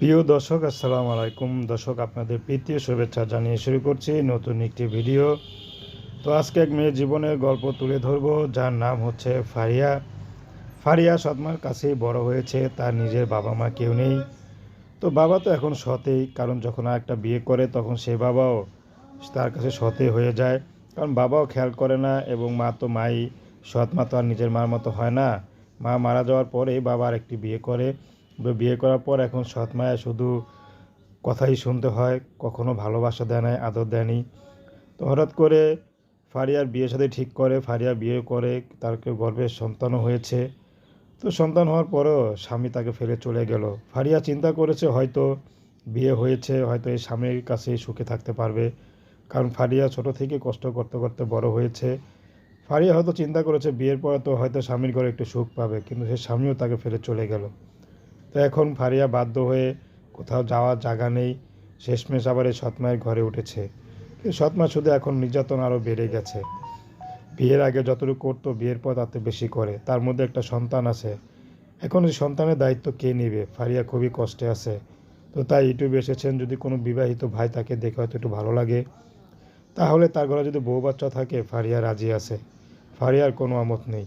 প্রিয় দর্শক, আসসালামু আলাইকুম। দর্শক, আপনাদের প্রীতীয় শুভেচ্ছা জানিয়ে শুরু করছি নতুন একটি ভিডিও। তো আজকে এক মেয়ের জীবনের গল্প তুলে ধরবো, যার নাম হচ্ছে ফারিয়া। ফারিয়া সৎমার কাছেই বড় হয়েছে, তার নিজের বাবা মা কেউ নেই। তো বাবা তো এখন সতেই, কারণ যখন আর একটা বিয়ে করে তখন সে বাবাও তার কাছে সতে হয়ে যায়। কারণ বাবাও খেয়াল করে না, এবং মা তো মাই সৎ মা তো আর নিজের মার মতো হয় না। মা মারা যাওয়ার পরেই বাবা আর একটি বিয়ে করে। বিয়ে করার পর এখন সৎ মায়া শুধু কথাই শুনতে হয়, কখনো ভালোবাসা দেয় নাই, আদর দেয়নি তো হঠাৎ করে ফারিয়ার বিয়ের সাথে ঠিক করে, ফারিয়া বিয়ে করে, তার কেউ গর্ভের সন্তানও হয়েছে। তো সন্তান হওয়ার পরেও স্বামী তাকে ফেলে চলে গেল। ফারিয়া চিন্তা করেছে হয়তো বিয়ে হয়েছে, হয়তো এই স্বামীর কাছেই সুখে থাকতে পারবে। কারণ ফারিয়া ছোট থেকে কষ্ট করতে করতে বড় হয়েছে। ফারিয়া হয়তো চিন্তা করেছে, বিয়ের পরে তো হয়তো স্বামীর ঘরে একটু সুখ পাবে, কিন্তু সে স্বামীও তাকে ফেলে চলে গেল। তো এখন ফারিয়া বাধ্য হয়ে কোথাও যাওয়ার জায়গা নেই। শেষমেশ আবার এই সৎমায়ের ঘরে উঠেছে। সৎমা শুধু এখন নির্যাতন আরও বেড়ে গেছে। বিয়ের আগে যতটুকু করতো বিয়ের পর তাতে বেশি করে। তার মধ্যে একটা সন্তান আছে। এখন এই সন্তানের দায়িত্ব কে নেবে? ফারিয়া খুবই কষ্টে আছে। তো তাই ইউটিউবে এসেছেন, যদি কোনো বিবাহিত ভাই তাকে দেখে হয়তো একটু ভালো লাগে। তাহলে তার ঘরে যদি বউ বাচ্চা থাকে, ফারিয়া রাজি আছে। ফারিয়ার কোনো আমত নেই।